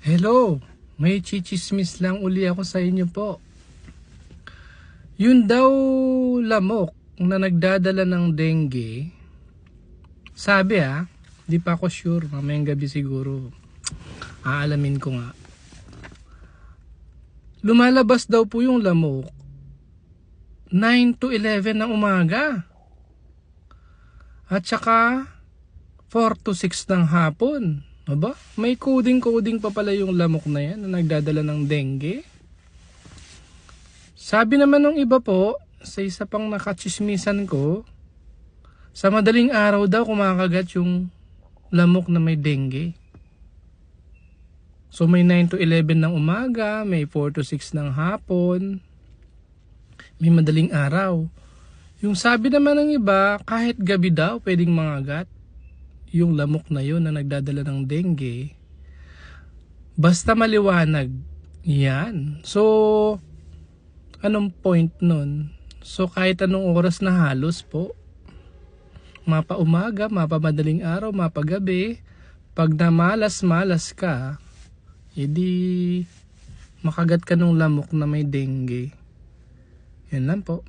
Hello, may chichismis lang uli ako sa inyo po. Yun daw lamok na nagdadala ng dengue, sabi ah, di pa ako sure, mamayang gabi siguro, aalamin ko nga. Lumalabas daw po yung lamok 9 to 11 ng umaga. At saka 4 to 6 ng hapon. Aba, may coding-coding pa pala yung lamok na yan na nagdadala ng dengue. Sabi naman ng iba po, sa isa pang nakachismisan ko, sa madaling araw daw kumakagat yung lamok na may dengue. So may 9 to 11 ng umaga, may 4 to 6 ng hapon, may madaling araw. Yung sabi naman ng iba, kahit gabi daw pwedeng mangagat yung lamok na yun na nagdadala ng dengue. Basta maliwanag. Yan. So, anong point nun? So, kahit anong oras na halos po, mapa umaga, mapa madaling araw, mapa gabi, pag namalas-malas ka, edi makagat ka ng lamok na may dengue. Yan lang po.